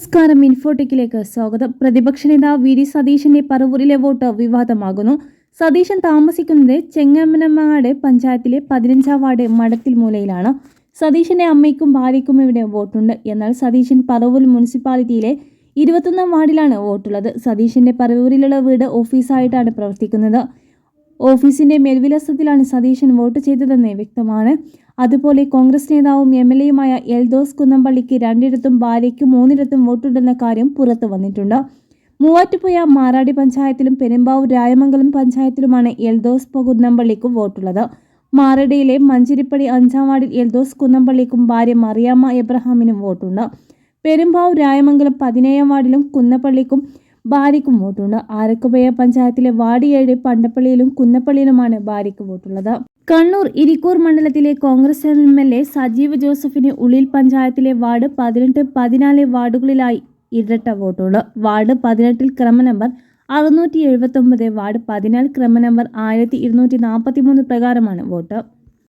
നമസ്കാരം ഇൻഫോടെക്കിലേക്ക് സ്വാഗതം. പ്രതിപക്ഷ നേതാവ് വി ഡി സതീശന്റെ പറവൂരിലെ വോട്ട് വിവാദമാകുന്നു. സതീശൻ താമസിക്കുന്നത് ചെങ്ങമ്മനമാട് പഞ്ചായത്തിലെ പതിനഞ്ചാം വാർഡ് മഠത്തിൽ മൂലയിലാണ്. സതീശന്റെ അമ്മയ്ക്കും ഭാര്യയ്ക്കും ഇവിടെ വോട്ടുണ്ട്. എന്നാൽ സതീശൻ പറവൂർ മുനിസിപ്പാലിറ്റിയിലെ ഇരുപത്തൊന്നാം വാർഡിലാണ് വോട്ടുള്ളത്. സതീശന്റെ പറവൂരിലുള്ള വീട് ഓഫീസായിട്ടാണ് പ്രവർത്തിക്കുന്നത്. ഓഫീസിന്റെ മേൽവിലാസത്തിലാണ് സതീശൻ വോട്ട് ചെയ്തതെന്ന് വ്യക്തമാണ്. അതുപോലെ കോൺഗ്രസ് നേതാവും എം എൽ എയുമായ എൽദോസ് കുന്നമ്പള്ളിക്ക് രണ്ടിടത്തും ഭാര്യയ്ക്ക് മൂന്നിടത്തും വോട്ടുണ്ടെന്ന കാര്യം പുറത്തു വന്നിട്ടുണ്ട്. മൂവാറ്റുപുഴ മാറാടി പഞ്ചായത്തിലും പെരുമ്പാവൂർ രായമംഗലം പഞ്ചായത്തിലുമാണ് എൽദോസ് കുന്നമ്പള്ളിക്ക് വോട്ടുള്ളത്. മാറടിയിലെ മഞ്ചിരിപ്പടി അഞ്ചാം വാർഡിൽ എൽദോസ് കുന്നമ്പള്ളിക്കും ഭാര്യ മറിയാമ്മ എബ്രഹാമിനും വോട്ടുണ്ട്. പെരുമ്പാവൂർ രായമംഗലം പതിനേഴാം വാർഡിലും കുന്നപ്പള്ളിക്കും ഭാര്യയ്ക്കും വോട്ടുണ്ട്. ആരക്കുപയ പഞ്ചായത്തിലെ ഏഴ് പണ്ടപ്പള്ളിയിലും കുന്നപ്പള്ളിയിലുമാണ് ഭാര്യയ്ക്ക് വോട്ടുള്ളത്. കണ്ണൂർ ഇരിക്കൂർ മണ്ഡലത്തിലെ Congress M L A Sajeev ജോസഫിന് ഉള്ളിൽ പഞ്ചായത്തിലെ വാർഡ് പതിനെട്ട് പതിനാല് വാർഡുകളിലായി ഇരട്ട വോട്ടുണ്ട് വാർഡ് പതിനെട്ടിൽ ക്രമ നമ്പർ അറുന്നൂറ്റി എഴുപത്തൊമ്പത് വാർഡ് പതിനാല് ക്രമ നമ്പർ ആയിരത്തി ഇരുന്നൂറ്റി നാൽപ്പത്തി മൂന്ന് പ്രകാരമാണ് വോട്ട്.